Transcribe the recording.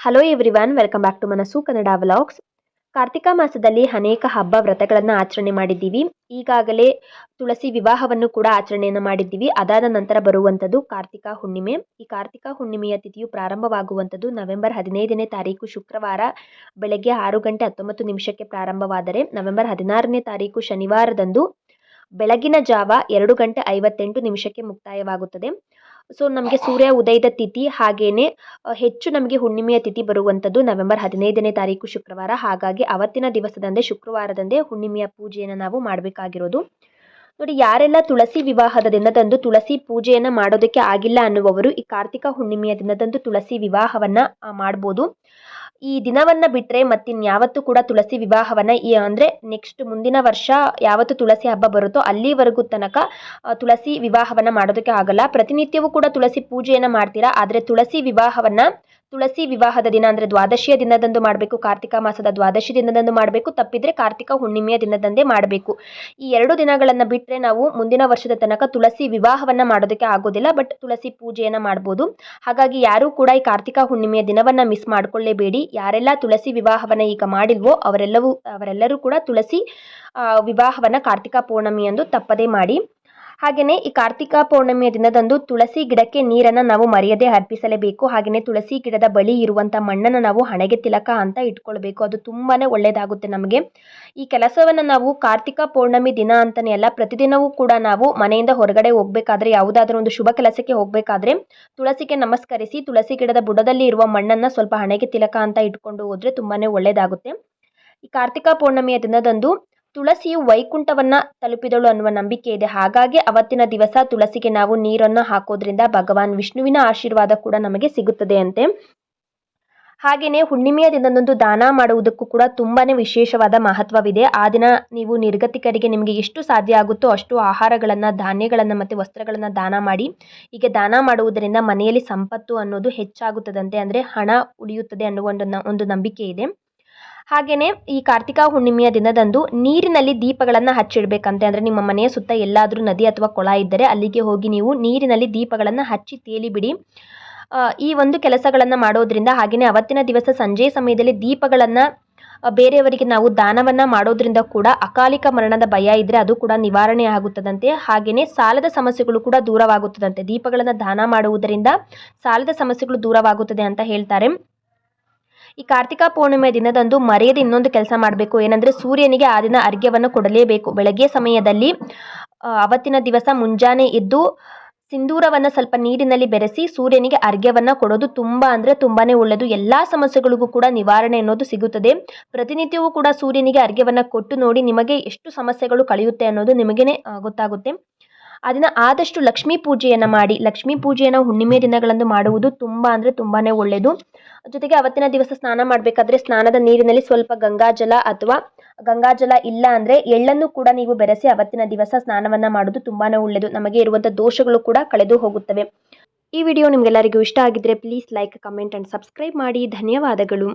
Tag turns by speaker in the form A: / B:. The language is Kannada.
A: Hello everyone welcome back to Manassu Kannada vlogs Kartika ಮಾಸದಲ್ಲಿ ಅನೇಕ ಹಬ್ಬ ವ್ರತಗಳನ್ನು ಆಚರಣೆ ಮಾಡಿದ್ದೀವಿ. ಈಗಾಗಲೇ ತುಳಸಿ ವಿವಾಹವನ್ನು ಕೂಡ ಆಚರಣೆಯನ್ನು ಮಾಡಿದ್ದೀವಿ. ಅದಾದ ನಂತರ ಬರುವಂಥದ್ದು ಕಾರ್ತಿಕ ಹುಣ್ಣಿಮೆ. ಈ ಕಾರ್ತಿಕ ಹುಣ್ಣಿಮೆಯ ತಿಥಿಯು ಪ್ರಾರಂಭವಾಗುವಂಥದ್ದು ನವೆಂಬರ್ ಹದಿನೈದನೇ ತಾರೀಕು ಶುಕ್ರವಾರ ಬೆಳಗ್ಗೆ ಆರು ಗಂಟೆ ಹತ್ತೊಂಬತ್ತು ನಿಮಿಷಕ್ಕೆ ಪ್ರಾರಂಭವಾದರೆ ನವೆಂಬರ್ ಹದಿನಾರನೇ ತಾರೀಕು ಶನಿವಾರದಂದು ಬೆಳಗಿನ ಜಾವ ಎರಡು ಗಂಟೆ ಐವತ್ತೆಂಟು ನಿಮಿಷಕ್ಕೆ ಮುಕ್ತಾಯವಾಗುತ್ತದೆ. ಸೊ ನಮಗೆ ಸೂರ್ಯ ಉದಯದ ತಿಥಿ ಹಾಗೇನೆ ಹೆಚ್ಚು ನಮಗೆ ಹುಣ್ಣಿಮೆಯ ತಿಥಿ ಬರುವಂಥದ್ದು ನವೆಂಬರ್ ಹದಿನೈದನೇ ತಾರೀಕು ಶುಕ್ರವಾರ. ಹಾಗಾಗಿ ಅವತ್ತಿನ ದಿವಸದಂದೇ, ಶುಕ್ರವಾರದಂದೇ ಹುಣ್ಣಿಮೆಯ ಪೂಜೆಯನ್ನು ನಾವು ಮಾಡಬೇಕಾಗಿರೋದು. ನೋಡಿ, ಯಾರೆಲ್ಲ ತುಳಸಿ ವಿವಾಹದ ದಿನದಂದು ತುಳಸಿ ಪೂಜೆಯನ್ನು ಮಾಡೋದಕ್ಕೆ ಆಗಿಲ್ಲ ಅನ್ನುವವರು ಈ ಕಾರ್ತಿಕ ಹುಣ್ಣಿಮೆಯ ದಿನದಂದು ತುಳಸಿ ವಿವಾಹವನ್ನು ಮಾಡ್ಬೋದು. ಈ ದಿನವನ್ನು ಬಿಟ್ಟರೆ ಮತ್ತಿನ್ಯಾವತ್ತೂ ಕೂಡ ತುಳಸಿ ವಿವಾಹವನ್ನು ಈ, ಅಂದರೆ ನೆಕ್ಸ್ಟ್ ಮುಂದಿನ ವರ್ಷ ಯಾವತ್ತು ತುಳಸಿ ಹಬ್ಬ ಬರುತ್ತೋ ಅಲ್ಲಿವರೆಗೂ ತನಕ ತುಳಸಿ ವಿವಾಹವನ್ನು ಮಾಡೋದಕ್ಕೆ ಆಗಲ್ಲ. ಪ್ರತಿನಿತ್ಯವೂ ಕೂಡ ತುಳಸಿ ಪೂಜೆಯನ್ನು ಮಾಡ್ತೀರಾ, ಆದರೆ ತುಳಸಿ ವಿವಾಹವನ್ನು ತುಳಸಿ ವಿವಾಹದ ದಿನ ಅಂದರೆ ದ್ವಾದಶಿಯ ದಿನದಂದು ಮಾಡಬೇಕು, ಕಾರ್ತಿಕ ಮಾಸದ ದ್ವಾದಶಿ ದಿನದಂದು ಮಾಡಬೇಕು, ತಪ್ಪಿದರೆ ಕಾರ್ತಿಕ ಹುಣ್ಣಿಮೆಯ ದಿನದಂದೇ ಮಾಡಬೇಕು. ಈ ಎರಡು ದಿನಗಳನ್ನು ಬಿಟ್ಟರೆ ನಾವು ಮುಂದಿನ ವರ್ಷದ ತನಕ ತುಳಸಿ ವಿವಾಹವನ್ನು ಮಾಡೋದಕ್ಕೆ ಆಗೋದಿಲ್ಲ, ಬಟ್ ತುಳಸಿ ಪೂಜೆಯನ್ನು ಮಾಡ್ಬೋದು. ಹಾಗಾಗಿ ಯಾರೂ ಕೂಡ ಈ ಕಾರ್ತಿಕ ಹುಣ್ಣಿಮೆಯ ದಿನವನ್ನು ಮಿಸ್ ಮಾಡ್ಕೊಳ್ಳೇಬೇಡಿ. ಯಾರೆಲ್ಲ ತುಳಸಿ ವಿವಾಹವನ್ನು ಈಗ ಮಾಡಿಲ್ವೋ ಅವರೆಲ್ಲವೂ, ಅವರೆಲ್ಲರೂ ಕೂಡ ತುಳಸಿ ವಿವಾಹವನ್ನು ಕಾರ್ತಿಕ ಪೌರ್ಣಮಿಯಂದು ತಪ್ಪದೇ ಮಾಡಿ. ಹಾಗೆಯೇ ಈ ಕಾರ್ತಿಕ ಪೌರ್ಣಮಿಯ ದಿನದಂದು ತುಳಸಿ ಗಿಡಕ್ಕೆ ನೀರನ್ನು ನಾವು ಮರೆಯದೆ ಅರ್ಪಿಸಲೇಬೇಕು. ಹಾಗೆಯೇ ತುಳಸಿ ಗಿಡದ ಬಳಿ ಇರುವಂಥ ಮಣ್ಣನ್ನು ನಾವು ಹಣೆಗೆ ತಿಲಕ ಅಂತ ಇಟ್ಕೊಳ್ಬೇಕು. ಅದು ತುಂಬಾ ಒಳ್ಳೆಯದಾಗುತ್ತೆ ನಮಗೆ. ಈ ಕೆಲಸವನ್ನು ನಾವು ಕಾರ್ತಿಕ ಪೌರ್ಣಮಿ ದಿನ ಅಂತಲೇ ಅಲ್ಲ, ಪ್ರತಿದಿನವೂ ಕೂಡ ನಾವು ಮನೆಯಿಂದ ಹೊರಗಡೆ ಹೋಗಬೇಕಾದ್ರೆ, ಯಾವುದಾದ್ರೂ ಒಂದು ಶುಭ ಕೆಲಸಕ್ಕೆ ಹೋಗಬೇಕಾದ್ರೆ ತುಳಸಿಗೆ ನಮಸ್ಕರಿಸಿ, ತುಳಸಿ ಗಿಡದ ಬುಡದಲ್ಲಿ ಇರುವ ಮಣ್ಣನ್ನು ಸ್ವಲ್ಪ ಹಣೆಗೆ ತಿಲಕ ಅಂತ ಇಟ್ಕೊಂಡು ಹೋದರೆ ತುಂಬಾ ಒಳ್ಳೆಯದಾಗುತ್ತೆ ಈ ಕಾರ್ತಿಕ ಪೌರ್ಣಮಿಯ ದಿನದಂದು ತುಳಸಿಯು ವೈಕುಂಠವನ್ನ ತಲುಪಿದಳು ಅನ್ನುವ ನಂಬಿಕೆ ಇದೆ. ಹಾಗಾಗಿ ಅವತ್ತಿನ ದಿವಸ ತುಳಸಿಗೆ ನಾವು ನೀರನ್ನು ಹಾಕೋದ್ರಿಂದ ಭಗವಾನ್ ವಿಷ್ಣುವಿನ ಆಶೀರ್ವಾದ ಕೂಡ ನಮಗೆ ಸಿಗುತ್ತದೆ ಅಂತೆ. ಹಾಗೆಯೇ ಹುಣ್ಣಿಮೆಯ ದಿನದಂದು ದಾನ ಮಾಡುವುದಕ್ಕೂ ಕೂಡ ತುಂಬಾ ವಿಶೇಷವಾದ ಮಹತ್ವವಿದೆ. ಆ ದಿನ ನೀವು ನಿರ್ಗತಿಕರಿಗೆ ನಿಮಗೆ ಎಷ್ಟು ಸಾಧ್ಯ ಆಗುತ್ತೋ ಅಷ್ಟು ಆಹಾರಗಳನ್ನು, ಧಾನ್ಯಗಳನ್ನು ಮತ್ತು ವಸ್ತ್ರಗಳನ್ನು ದಾನ ಮಾಡಿ. ಹೀಗೆ ದಾನ ಮಾಡುವುದರಿಂದ ಮನೆಯಲ್ಲಿ ಸಂಪತ್ತು ಅನ್ನೋದು ಹೆಚ್ಚಾಗುತ್ತದಂತೆ ಅಂದರೆ ಹಣ ಉಳಿಯುತ್ತದೆ ಅನ್ನುವ ಒಂದು ನಂಬಿಕೆ ಇದೆ. ಹಾಗೆಯೇ ಈ ಕಾರ್ತಿಕ ಹುಣ್ಣಿಮೆಯ ದಿನದಂದು ನೀರಿನಲ್ಲಿ ದೀಪಗಳನ್ನು ಹಚ್ಚಿಡಬೇಕಂತೆ. ಅಂದರೆ ನಿಮ್ಮ ಮನೆಯ ಸುತ್ತ ಎಲ್ಲಾದರೂ ನದಿ ಅಥವಾ ಕೊಳ ಇದ್ದರೆ ಅಲ್ಲಿಗೆ ಹೋಗಿ ನೀವು ನೀರಿನಲ್ಲಿ ದೀಪಗಳನ್ನು ಹಚ್ಚಿ ತೇಲಿಬಿಡಿ. ಈ ಒಂದು ಕೆಲಸಗಳನ್ನು ಮಾಡೋದ್ರಿಂದ ಹಾಗೆಯೇ ಅವತ್ತಿನ ದಿವಸ ಸಂಜೆ ಸಮಯದಲ್ಲಿ ದೀಪಗಳನ್ನು ಬೇರೆಯವರಿಗೆ ನಾವು ದಾನವನ್ನು ಮಾಡೋದ್ರಿಂದ ಕೂಡ ಅಕಾಲಿಕ ಮರಣದ ಭಯ ಇದ್ದರೆ ಅದು ಕೂಡ ನಿವಾರಣೆ ಆಗುತ್ತದಂತೆ. ಹಾಗೆಯೇ ಸಾಲದ ಸಮಸ್ಯೆಗಳು ಕೂಡ ದೂರವಾಗುತ್ತದಂತೆ. ದೀಪಗಳನ್ನು ದಾನ ಮಾಡುವುದರಿಂದ ಸಾಲದ ಸಮಸ್ಯೆಗಳು ದೂರವಾಗುತ್ತದೆ ಅಂತ ಹೇಳ್ತಾರೆ. ಈ ಕಾರ್ತಿಕ ಪೂರ್ಣಿಮೆ ದಿನದಂದು ಮರೆಯದೆ ಇನ್ನೊಂದು ಕೆಲಸ ಮಾಡಬೇಕು. ಏನಂದರೆ ಸೂರ್ಯನಿಗೆ ಆ ದಿನ ಅರ್ಘ್ಯವನ್ನು ಕೊಡಲೇಬೇಕು. ಬೆಳಗ್ಗೆ ಸಮಯದಲ್ಲಿ ಅವತ್ತಿನ ದಿವಸ ಮುಂಜಾನೆ ಎದ್ದು ಸಿಂಧೂರವನ್ನ ಸ್ವಲ್ಪ ನೀರಿನಲ್ಲಿ ಬೆರೆಸಿ ಸೂರ್ಯನಿಗೆ ಅರ್ಘ್ಯವನ್ನ ಕೊಡೋದು ತುಂಬ ಅಂದರೆ ತುಂಬಾ ಒಳ್ಳೆಯದು ಎಲ್ಲ ಸಮಸ್ಯೆಗಳಿಗೂ ಕೂಡ ನಿವಾರಣೆ ಅನ್ನೋದು ಸಿಗುತ್ತದೆ. ಪ್ರತಿನಿತ್ಯವೂ ಕೂಡ ಸೂರ್ಯನಿಗೆ ಅರ್ಘ್ಯವನ್ನ ಕೊಟ್ಟು ನೋಡಿ ನಿಮಗೆ ಎಷ್ಟು ಸಮಸ್ಯೆಗಳು ಕಳೆಯುತ್ತೆ ಅನ್ನೋದು ನಿಮಗೇನೆ ಗೊತ್ತಾಗುತ್ತೆ. ಅದನ್ನು ಆದಷ್ಟು ಲಕ್ಷ್ಮೀ ಪೂಜೆಯನ್ನು ಮಾಡಿ, ಲಕ್ಷ್ಮೀ ಪೂಜೆಯನ್ನು ಹುಣ್ಣಿಮೆ ದಿನಗಳಂದು ಮಾಡುವುದು ತುಂಬ ಅಂದರೆ ತುಂಬಾ ಒಳ್ಳೆಯದು ಜೊತೆಗೆ ಅವತ್ತಿನ ದಿವಸ ಸ್ನಾನ ಮಾಡಬೇಕಾದ್ರೆ ಸ್ನಾನದ ನೀರಿನಲ್ಲಿ ಸ್ವಲ್ಪ ಗಂಗಾಜಲ ಅಥವಾ ಗಂಗಾಜಲ ಇಲ್ಲ ಅಂದರೆ ಎಳ್ಳನ್ನು ಕೂಡ ನೀವು ಬೆರೆಸಿ ಅವತ್ತಿನ ದಿವಸ ಸ್ನಾನವನ್ನು ಮಾಡೋದು ತುಂಬಾ ಒಳ್ಳೆಯದು ನಮಗೆ ಇರುವಂಥ ದೋಷಗಳು ಕೂಡ ಕಳೆದು ಹೋಗುತ್ತವೆ. ಈ ವಿಡಿಯೋ ನಿಮಗೆಲ್ಲರಿಗೂ ಇಷ್ಟ ಆಗಿದ್ದರೆ please like comment and subscribe ಮಾಡಿ. ಧನ್ಯವಾದಗಳು.